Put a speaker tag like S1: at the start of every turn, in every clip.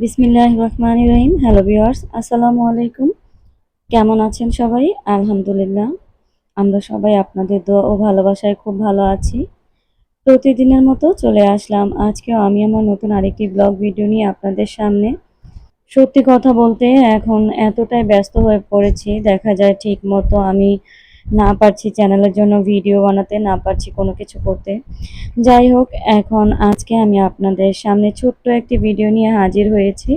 S1: বিসমিল্লাহ রহমান রহিম। Hello viewers আসসালামু আলাইকুম। কেমন আছেন সবাই? আলহামদুলিল্লাহ। আমরা সবাই আপনাদের দোয়া ও ভালোবাসায় খুব ভালো আছি। প্রতিদিনের মতো চলে আসলাম। আজকেও আমি আমার নতুন আরেকটি ব্লগ ভিডিও নিয়ে আপনাদের সামনে। সত্যি কথা বলতে এখন এতটাই ব্যস্ত হয়ে পড়েছি। দেখা যায় ঠিক মতো আমি না পারছি চ্যানেলের জন্য ভিডিও বানাতে, না পারছি কোনো কিছু করতে। যাই হোক, এখন আজকে আমি আপনাদের সামনে ছোট্ট একটি ভিডিও নিয়ে হাজির হয়েছি।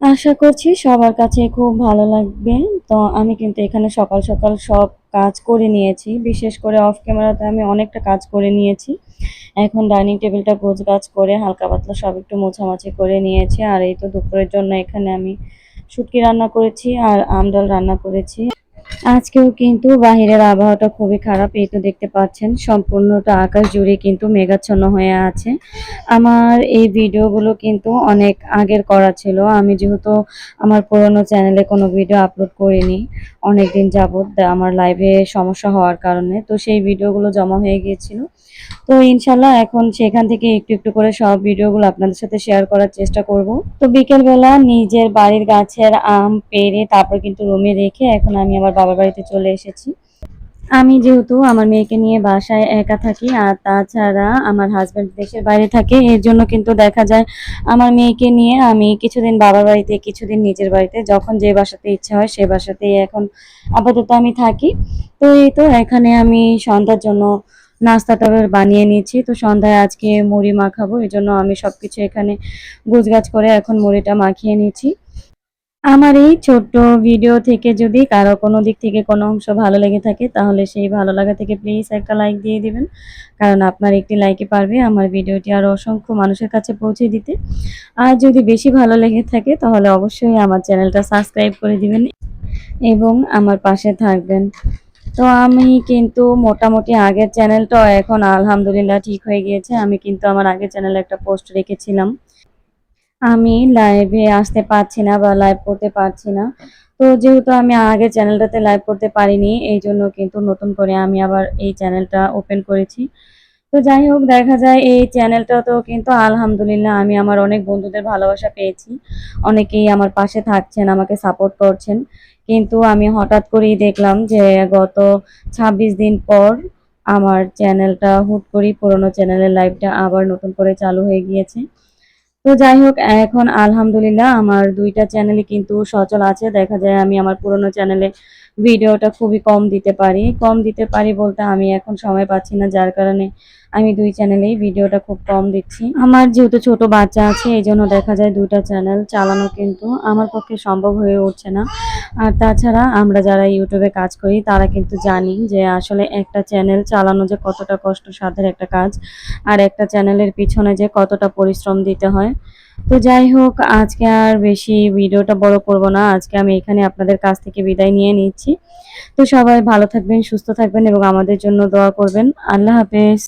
S1: আশা করছি সবার কাছে খুব ভালো লাগবে। তো আমি কিন্তু এখানে সকাল সকাল সব কাজ করে নিয়েছি। বিশেষ করে অফ ক্যামেরাতে আমি অনেকটা কাজ করে নিয়েছি। এখন ডাইনিং টেবিলটা গোছ গাছ করে, হালকা পাতলা সব একটু মোছামাছি করে নিয়েছি। আর এই তো দুপুরের জন্য এখানে আমি শুটকি রান্না করেছি আর আমডাল রান্না করেছি। আজকেও কিন্তু বাহিরের আবহাওয়াটা খুবই খারাপ, এই তো দেখতে পাচ্ছেন সম্পূর্ণটা আকাশ জুড়ে কিন্তু মেঘাচ্ছন্ন হয়ে আছে। আমার এই ভিডিওগুলো কিন্তু অনেক আগের করা ছিল, আমি যেহেতু আমার পুরনো চ্যানেলে কোনো ভিডিও আপলোড করিনি অনেক দিন যাবৎ আমার লাইভে সমস্যা হওয়ার কারণে, তো সেই ভিডিওগুলো জমা হয়ে গিয়েছিল। তো ইনশাল্লাহ এখন সেখান থেকে একটু একটু করে সব ভিডিওগুলো আপনাদের সাথে শেয়ার করার চেষ্টা করব। তো বিকেলবেলা নিজের বাড়ির গাছের আম পেরে তারপর কিন্তু রুমে রেখে এখন আমি আমার বাবার বাড়িতে চলে এসেছি। আমি যেহেতু আমার মেয়েকে নিয়ে বাসায় একা থাকি আর তাছাড়া আমার হাজব্যান্ড দেশের বাইরে থাকে, এর জন্য কিন্তু দেখা যায় আমার মেয়েকে নিয়ে আমি কিছুদিন বাবার বাড়িতে কিছুদিন নিজের বাড়িতে, যখন যে বাসাতে ইচ্ছা হয় সে বাসাতেই এখন আপাতত আমি থাকি। তো এই তো এখানে আমি সন্ধ্যার জন্য নাস্তাটা বানিয়ে নিয়েছি। তো সন্ধ্যায় আজকে মুড়ি মাখাবো এই জন্য আমি সবকিছু এখানে গুছগাছ করে এখন মুড়িটা মাখিয়ে নিয়েছি। আমার এই ছোট্ট ভিডিও থেকে যদি কারও কোনো দিক থেকে কোনো অংশ ভালো লেগে থাকে, তাহলে সেই ভালো লাগা থেকে প্লিজ একটা লাইক দিয়ে দিবেন। কারণ আপনার একটি লাইকে পারবে আমার ভিডিওটি আরও অসংখ্য মানুষের কাছে পৌঁছে দিতে। আর যদি বেশি ভালো লেগে থাকে, তাহলে অবশ্যই আমার চ্যানেলটা সাবস্ক্রাইব করে দিবেন এবং আমার পাশে থাকবেন। তো আমি কিন্তু মোটামুটি আগের চ্যানেলটাও এখন আলহামদুলিল্লাহ ঠিক হয়ে গিয়েছে। আমি কিন্তু আমার আগের চ্যানেলে একটা পোস্ট রেখেছিলাম। আমি লাইভে আসতে পারছি না বা লাইভ করতে পারছি না। তো যেহেতু আমি আগের চ্যানেলটাতে লাইভ করতে পারিনি, এই জন্য কিন্তু নতুন করে আমি আবার এই চ্যানেলটা ওপেন করেছি। তো যাই হোক, দেখা যায় এই চ্যানেলটা তো কিন্তু আলহামদুলিল্লাহ আমি আমার অনেক বন্ধুদের ভালোবাসা পেয়েছি। অনেকেই আমার পাশে থাকছেন, আমাকে সাপোর্ট করছেন। কিন্তু আমি হঠাৎ করেই দেখলাম যে গত ২৬ দিন পর আমার চ্যানেলটা হুট করেই পুরোনো চ্যানেলের লাইভটা আবার নতুন করে চালু হয়ে গিয়েছে। তো যাই হোক, এখন আলহামদুলিল্লাহ আমার দুইটা চ্যানেলে কিন্তু সচল আছে। দেখা যায় আমি আমার পুরনো চ্যানেলে ভিডিওটা খুবই কম দিতে পারি। কম দিতে পারি বলতে আমি এখন সময় পাচ্ছি না, যার কারণে আমি দুই চ্যানেলেই ভিডিওটা খুব কম দিচ্ছি আমার যেহেতু ছোট বাচ্চা আছে, এই জন্য দেখা যায় দুইটা চ্যানেল চালানো কিন্তু আমার পক্ষে সম্ভব হয়ে উঠছে না। আর তাছাড়া আমরা যারা ইউটিউবে কাজ করি, তারা কিন্তু জানি যে আসলে একটা চ্যানেল চালানো যে কতটা কষ্ট সাধ্যের একটা কাজ, আর একটা চ্যানেলের পিছনে যে কতটা পরিশ্রম দিতে হয়। তো যাই হোক, আজকে আর বেশি ভিডিওটা বড় করব না। আজকে আমি এখানে আপনাদের কাছ থেকে বিদায় নিয়ে নিচ্ছি। তো সবাই ভালো থাকবেন, সুস্থ থাকবেন এবং আমাদের জন্য দোয়া করবেন। আল্লাহ হাফেজ।